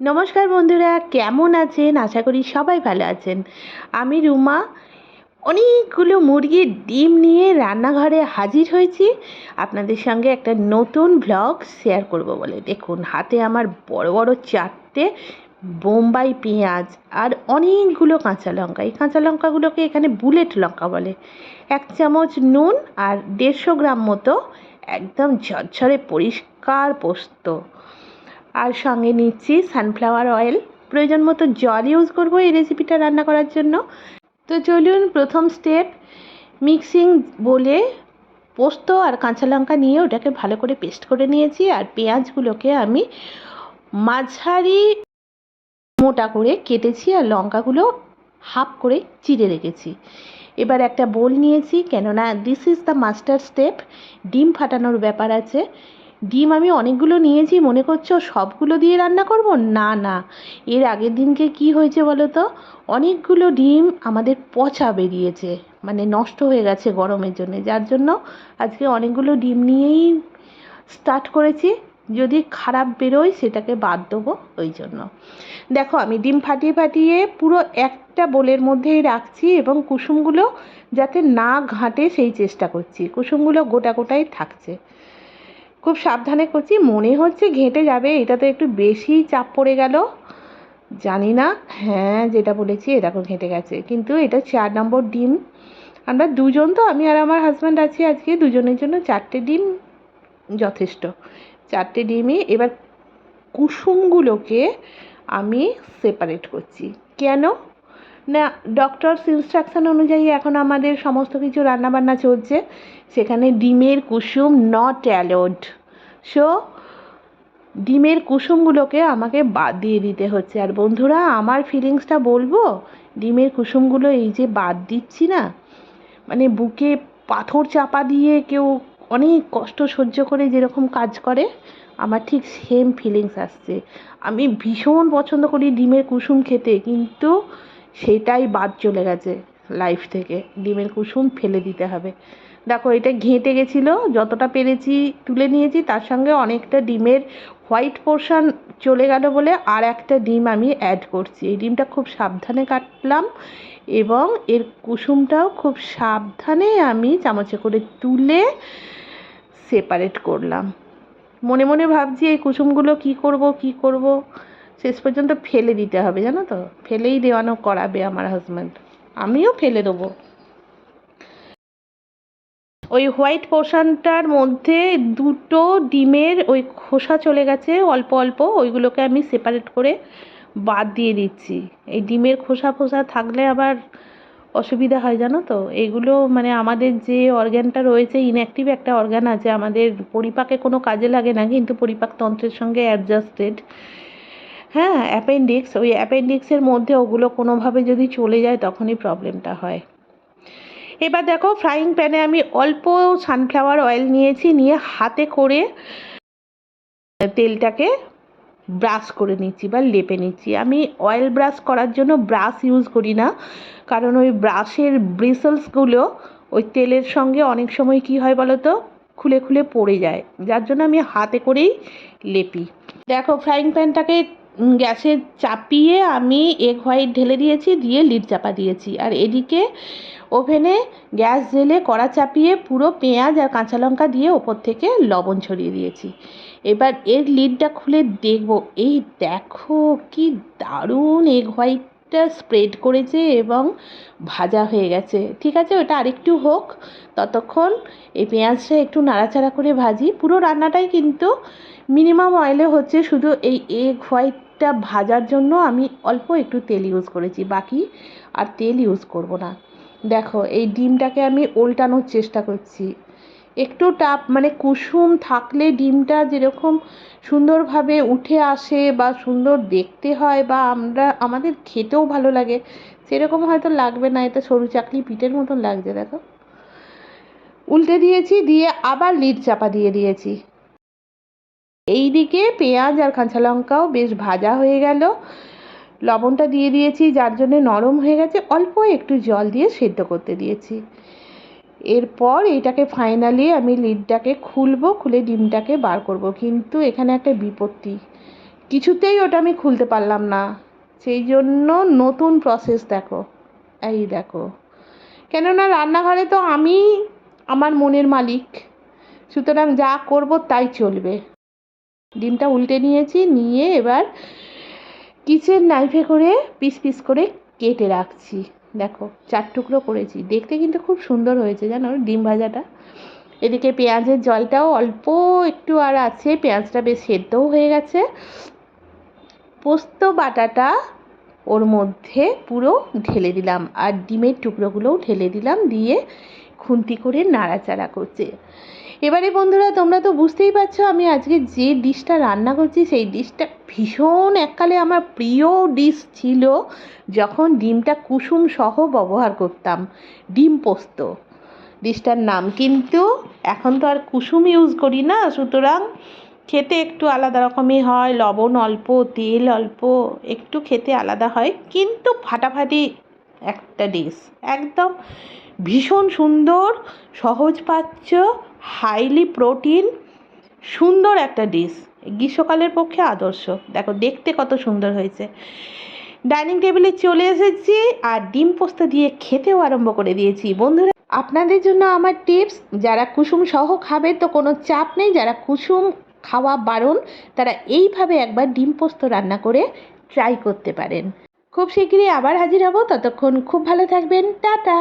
নমস্কার বন্ধুরা, কেমন আছেন? আশা করি সবাই ভালো আছেন। আমি রুমা, অনেকগুলো মুরগির ডিম নিয়ে রান্নাঘরে হাজির হয়েছি। আপনাদের সঙ্গে একটা নতুন ব্লগ শেয়ার করব বলে। দেখুন, হাতে আমার বড় বড় চারটে বোম্বাই পেঁয়াজ আর অনেকগুলো কাঁচা লঙ্কা। এই কাঁচা লঙ্কাগুলোকে এখানে বুলেট লঙ্কা বলে। এক চামচ নুন আর দেড়শো গ্রাম মতো একদম ঝরঝরে পরিষ্কার পোস্ত। আর সঙ্গে নিচ্ছি সানফ্লাওয়ার অয়েল প্রয়োজন মতো জল ইউজ করব এই রেসিপিটা রান্না করার জন্য। তো চলুন প্রথম স্টেপ মিক্সিং বলে পোস্ত আর কাঁচা লঙ্কা নিয়ে ওটাকে ভালো করে পেস্ট করে নিয়েছি আর পেঁয়াজগুলোকে আমি মাঝারি মোটা করে কেটেছি আর লঙ্কাগুলো হাফ করে চিড়ে রেখেছি। এবার একটা বোল নিয়েছি, কেননা this is the master step ডিম ফাটানোর ব্যাপার আছে। ডিম আমি অনেকগুলো নিয়েছি, মনে করছ সবগুলো দিয়ে রান্না করব? না না। এর আগের দিনকে কি হয়েছে বলো তো? অনেকগুলো ডিম আমাদের পচা বেরিয়েছে মানে নষ্ট হয়ে গেছে গরমের জন্য। যার জন্য আজকে অনেকগুলো ডিম নিয়েই স্টার্ট করেছি। যদি খারাপ বেরোয় সেটাকে বাদ দেবো ওই জন্য। দেখো, আমি ডিম ফাটিয়ে ফাটিয়ে পুরো একটা বোলের মধ্যেই রাখছি এবং কুসুমগুলো যাতে না ঘাঁটে সেই চেষ্টা করছি। কুসুমগুলো গোটা গোটাই থাকছে। খুব সাবধানে করছি। মনে হচ্ছে ঘেঁটে যাবে। এটা তো একটু বেশি চাপ পড়ে গেল। জানি না। হ্যাঁ যেটা বলেছি এরকম ঘেঁটে গেছে। কিন্তু এটা চার নম্বর ডিম। আমরা দুজন তো, আমি আর আমার হাজব্যান্ড আছি আজকে। দুজনের জন্য চারটে ডিম যথেষ্ট। চারটে ডিমই। এবার কুসুমগুলোকে আমি সেপারেট করছি। কেন? না ডক্টরস ইনস্ট্রাকশন অনুযায়ী এখন আমাদের সমস্ত কিছু রান্নাবান্না চলছে। সেখানে ডিমের কুসুম নট অ্যালোড সো ডিমের কুসুমগুলোকে আমাকে বাদ দিয়ে দিতে হচ্ছে। আর বন্ধুরা, আমার ফিলিংসটা বলব, ডিমের কুসুমগুলো এই যে বাদ দিচ্ছি না মানে বুকে পাথর চাপা দিয়ে কেউ অনেক কষ্ট সহ্য করে যেরকম কাজ করে, আমার ঠিক সেম ফিলিংস আসছে। আমি ভীষণ পছন্দ করি ডিমের কুসুম খেতে, কিন্তু সেটাই বাদ চলে গেছে লাইফ থেকে। ডিমের কুসুম ফেলে দিতে হবে। দেখো, এটা ঘেঁটে গেছিল, যতটা পেরেছি তুলে নিয়েছি, তার সঙ্গে অনেকটা ডিমের হোয়াইট পোর্শন চলে গেল বলে আর একটা ডিম আমি অ্যাড করছি। এই ডিমটা খুব সাবধানে কাটলাম এবং এর কুসুমটাও খুব সাবধানে আমি চামচে করে তুলে সেপারেট করলাম। মনে মনে ভাবছি এই কুসুমগুলো কি করব কি করব? শেষ পর্যন্ত ফেলে দিতে হবে, জানো তো? ফেলেই দেওয়ানো করাবে আমার হাজব্যান্ড আমিও ফেলে দেবো। ওই হোয়াইট পোর্শনটার মধ্যে দুটো ডিমের ওই খোসা চলে গেছে, অল্প অল্প, ওইগুলোকে আমি সেপারেট করে বাদ দিয়ে দিচ্ছি। এই ডিমের খোসা ফোসা থাকলে আবার অসুবিধা হয়, জানো তো? এগুলো মানে আমাদের যে অর্গ্যানটা রয়েছে ইনঅ্যাক্টিভ একটা অর্গ্যান আছে, আমাদের পরিপাকে কোনো কাজে লাগে না, কিন্তু পরিপাকতন্ত্রের সঙ্গে অ্যাডজাস্টেড হ্যাঁ অ্যাপেন্ডিক্স ওই অ্যাপেন্ডিক্সের মধ্যে ওগুলো কোনোভাবে যদি চলে যায় তখনই প্রবলেমটা হয়। এবার দেখো ফ্রাইং প্যানে আমি অল্প সানফ্লাওয়ার অয়েল নিয়েছি, নিয়ে হাতে করে তেলটাকে ব্রাশ করে নিচ্ছি বা লেপে নিচ্ছি। আমি অয়েল ব্রাশ করার জন্য ব্রাশ ইউজ করি না, কারণ ওই ব্রাশের ব্রিসেলসগুলো ওই তেলের সঙ্গে অনেক সময় কি হয় বলো তো খুলে খুলে পড়ে যায়। যার জন্য আমি হাতে করেই লেপি। দেখো ফ্রাইং প্যানটাকে গ্যাসে চাপিয়ে আমি এগ হোয়াইট ঢেলে দিয়েছি, দিয়ে লিড চাপা দিয়েছি। আর এদিকে ওভেনে গ্যাস জেলে কড়া চাপিয়ে পুরো পেঁয়াজ আর কাঁচা লঙ্কা দিয়ে ওপর থেকে লবণ ছড়িয়ে দিয়েছি। এবার এর লিডটা খুলে দেখব। এই দেখো কি দারুণ এগ হোয়াইটটা স্প্রেড করেছে এবং ভাজা হয়ে গেছে। ঠিক আছে, ওটা আরেকটু হোক। ততক্ষণ এই পেঁয়াজটা একটু নাড়াচাড়া করে ভাজি। পুরো রান্নাটাই কিন্তু মিনিমাম অয়েলে হচ্ছে। শুধু এই এগ হোয়াইটটা ভাজার জন্য আমি অল্প একটু তেল ইউজ করেছি। বাকি আর তেল ইউজ করব না। দেখো, এই ডিমটাকে আমি ওল্টানোর চেষ্টা করছি। একটু টাপ মানে কুসুম থাকলে ডিমটা যেরকম সুন্দরভাবে উঠে আসে বা সুন্দর দেখতে হয় বা আমরা, আমাদের খেতেও ভালো লাগে, সেরকম হয়তো লাগবে না, এটা সরু চাকলি পিঠের মতন লাগছে, দেখো। উল্টে দিয়েছি, দিয়ে আবার লিড চাপা দিয়ে দিয়েছি। এই দিকে পেঁয়াজ আর কাঁচা লঙ্কাও বেশ ভাজা হয়ে গেল। লবণটা দিয়ে দিয়েছি, যার জন্যে নরম হয়ে গেছে, অল্প একটু জল দিয়ে সেদ্ধ করতে দিয়েছি। এরপর এটাকে ফাইনালি আমি লিডটাকে খুলবো, খুলে ডিমটাকে বার করব। কিন্তু এখানে একটা বিপত্তি। কিছুতেই ওটা আমি খুলতে পারলাম না। সেই জন্য নতুন প্রসেস দেখো। এই দেখো। কেননা রান্নাঘরে তো আমি আমার মনের মালিক। সুতরাং যা করব তাই চলবে। ডিমটা উল্টে নিয়েছি, নিয়ে এবার কিচেন নাইফে করে পিস পিস করে কেটে রাখছি। দেখো, চার টুকরো করেছি। দেখতে কিন্তু খুব সুন্দর হয়েছে, জানো, ডিম ভাজাটা। এদিকে পেঁয়াজের জলটাও অল্প একটু আর আছে, পেঁয়াজটা বেশ সেদ্ধও হয়ে গেছে। পোস্ত বাটাটা ওর মধ্যে পুরো ঢেলে দিলাম, আর ডিমের টুকরোগুলোও ঢেলে দিলাম, দিয়ে খুন্তি করে নাড়াচাড়া করছে। এবারে বন্ধুরা, তোমরা তো বুঝতেই পারছ আমি আজকে যে ডিশটা রান্না করছি, সেই ডিশটা ভীষণ এককালে আমার প্রিয় ডিশ ছিল যখন ডিমটা কুসুম সহ ব্যবহার করতাম, ডিম পোস্ত। ডিশটার নাম কিন্তু এখন তো আর কুসুম ইউজ করি না, সুতরাং খেতে একটু আলাদা রকমই হয়, লবণ অল্প, তেল অল্প, একটু খেতে আলাদা হয়, কিন্তু ফাটাফাটি একটা ডিশ একদম ভীষণ সুন্দর, সহজপাচ্য হাইলি প্রোটিন সুন্দর একটা ডিশ গ্রীষ্মকালের পক্ষে আদর্শ। দেখো, দেখতে কত সুন্দর হয়েছে। ডাইনিং টেবিলে চলে এসেছি আর ডিম পোস্ত দিয়ে খেতেও আরম্ভ করে দিয়েছি। বন্ধুরা, আপনাদের জন্য আমার টিপস যারা কুসুম সহ খাবে, তো কোনো চাপ নেই। যারা কুসুম খাওয়া বারণ, তারা এইভাবে একবার ডিম পোস্ত রান্না করে ট্রাই করতে পারেন। খুব শীঘ্রই আবার হাজির হব। ততক্ষণ খুব ভালো থাকবেন। টাটা!